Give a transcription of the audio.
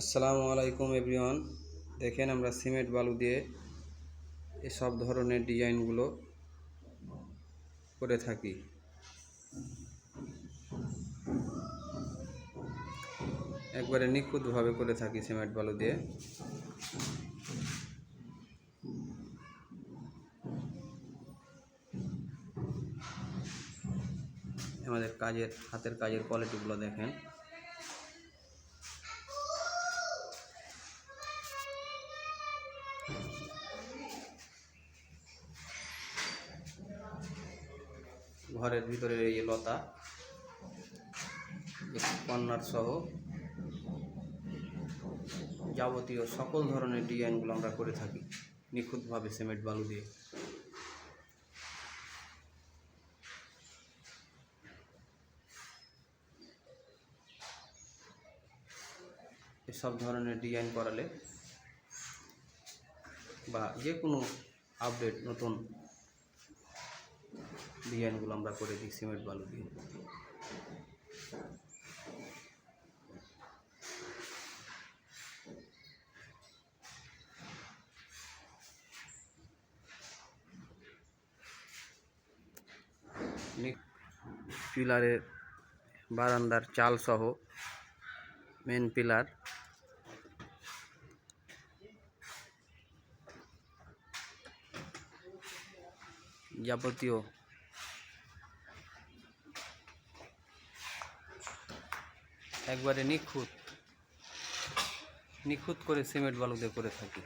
আসসালামু আলাইকুম এভরিওয়ান। দেখেন আমরা সিমেন্ট বালু দিয়ে এসব ধরনের ডিজাইনগুলো করে থাকি। একবারে নিখুঁতভাবে করে থাকি সিমেন্ট বালু দিয়ে। আমাদের কাজের, হাতের কাজের কোয়ালিটিগুলো দেখেন। ঘরের ভিতরে এই লতা কর্নার সহ যাবতীয় সকল ধরনের ডিজাইনগুলো আমরা করে থাকি নিখুঁতভাবে সিমেন্ট বালু দিয়ে। এসব ধরনের ডিজাইন করালে বা যে কোনো আপডেট নতুন ডিজাইনগুলো আমরা করে দিই সিমেন্ট বালু দিয়ে। পিলারের বারান্দার চাল সহ মেন পিলার যাবতীয়। একবারে নিখুঁত। নিখুঁত করে সিমেন্ট বালুদের করে থাকি।